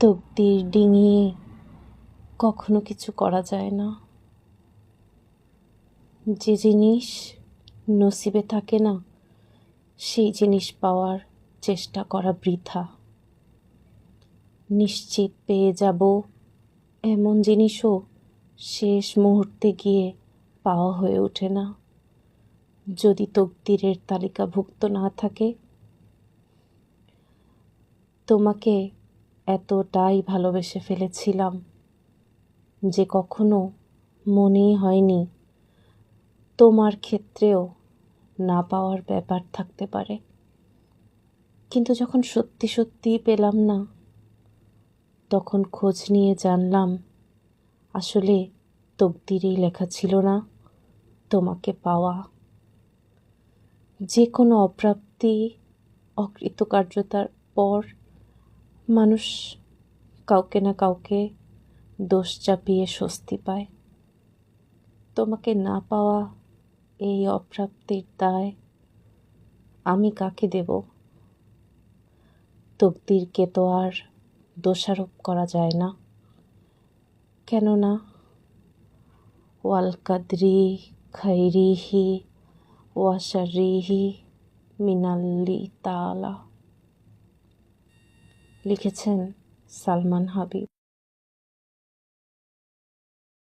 তকদির ডিঙিয়ে কখনো কিছু করা যায় না। যে জিনিস নসিবে থাকে না, সেই জিনিস পাওয়ার চেষ্টা করা বৃথা। নিশ্চিত পেয়ে যাব এমন জিনিসও শেষ মুহূর্তে গিয়ে পাওয়া হয়ে ওঠে না। যদি তকদিরের তালিকাভুক্ত না থাকে, তোমাকে এতটাই ভালোবেসে ফেলেছিলাম যে কখনো মনেই হয়নি তোমার ক্ষেত্রেও না পাওয়ার ব্যাপার থাকতে পারে। কিন্তু যখন সত্যি সত্যিই পেলাম না, তখন খোঁজ নিয়ে জানলাম, আসলে তকদিরেই লেখা ছিল না তোমাকে পাওয়া। যে কোনো অপ্রাপ্তি, অকৃতকার্যতার পর মানুষ কাউকে না কাউকে দোষ চাপিয়ে স্বস্তি পায়। তোমাকে না পাওয়া এই অপ্রাপ্তির দায় আমি কাকে দেব? তকদিরকে তো আর দোষারোপ করা যায় না। কেননা ওয়াল কাদরি খৈরিহি ওয়াশারিহি মিনাল্লি তালা লিখেছেন সালমান হাবিব।